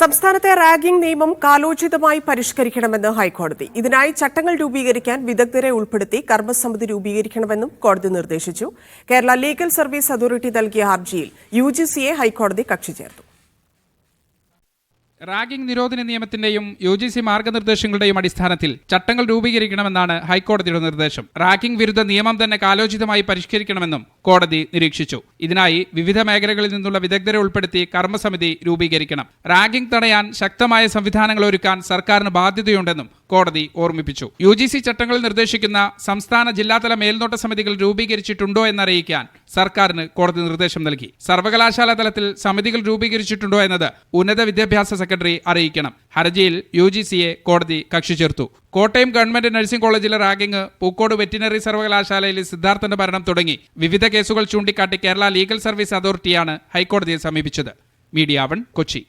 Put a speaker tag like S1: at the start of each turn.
S1: സംസ്ഥാനത്തെ റാഗിംഗ് നിയമം കാലോചിതമായി പരിഷ്കരിക്കണമെന്ന് ഹൈക്കോടതി. ഇതിനായി ചട്ടങ്ങൾ രൂപീകരിക്കാൻ വിദഗ്ധരെ ഉൾപ്പെടുത്തി കർമ്മസമിതി രൂപീകരിക്കണമെന്നും കോടതി നിർദ്ദേശിച്ചു. കേരള ലീഗൽ സർവീസ് അതോറിറ്റി നൽകിയ ഹർജിയിൽ യു ഹൈക്കോടതി കക്ഷി ചേർത്തു.
S2: റാഗിംഗ് നിരോധന നിയമത്തിന്റെയും യു ജി സി മാർഗനിർദ്ദേശങ്ങളുടെയും അടിസ്ഥാനത്തിൽ ചട്ടങ്ങൾ രൂപീകരിക്കണമെന്നാണ് ഹൈക്കോടതിയുടെ നിർദ്ദേശം. റാഗിംഗ് വിരുദ്ധ നിയമം തന്നെ കാലോചിതമായി പരിഷ്കരിക്കണമെന്നും കോടതി നിരീക്ഷിച്ചു. ഇതിനായി വിവിധ മേഖലകളിൽ നിന്നുള്ള വിദഗ്ധരെ ഉൾപ്പെടുത്തി കർമ്മസമിതി രൂപീകരിക്കണം. റാഗിംഗ് തടയാൻ ശക്തമായ സംവിധാനങ്ങൾ ഒരുക്കാൻ സർക്കാരിന് ബാധ്യതയുണ്ടെന്നും കോടതി ഓർമ്മിപ്പിച്ചു. യു ജി സി ചട്ടങ്ങൾ നിർദ്ദേശിക്കുന്ന സംസ്ഥാന ജില്ലാതല മേൽനോട്ട സമിതികൾ രൂപീകരിച്ചിട്ടുണ്ടോ എന്നറിയിക്കാൻ സർക്കാരിന് കോടതി നിർദ്ദേശം നൽകി. സർവകലാശാല തലത്തിൽ സമിതികൾ രൂപീകരിച്ചിട്ടുണ്ടോ എന്നത് ഉന്നത വിദ്യാഭ്യാസ സെക്രട്ടറി അറിയിക്കണം. ഹർജിയിൽ യു ജി സിയെ കോടതി കക്ഷി ചേർത്തു. കോട്ടയം ഗവൺമെന്റ് നഴ്സിംഗ് കോളേജിലെ റാഗിംഗ് പൂക്കോട് വെറ്റിനറി സർവകലാശാലയിലെ സിദ്ധാർത്ഥന്റെ മരണം തുടങ്ങി. വിവിധ കേസുകൾ ചൂണ്ടിക്കാട്ടി കേരള ലീഗൽ സർവീസ് അതോറിറ്റിയാണ് ഹൈക്കോടതിയെ സമീപിച്ചത്. Media one Kochi.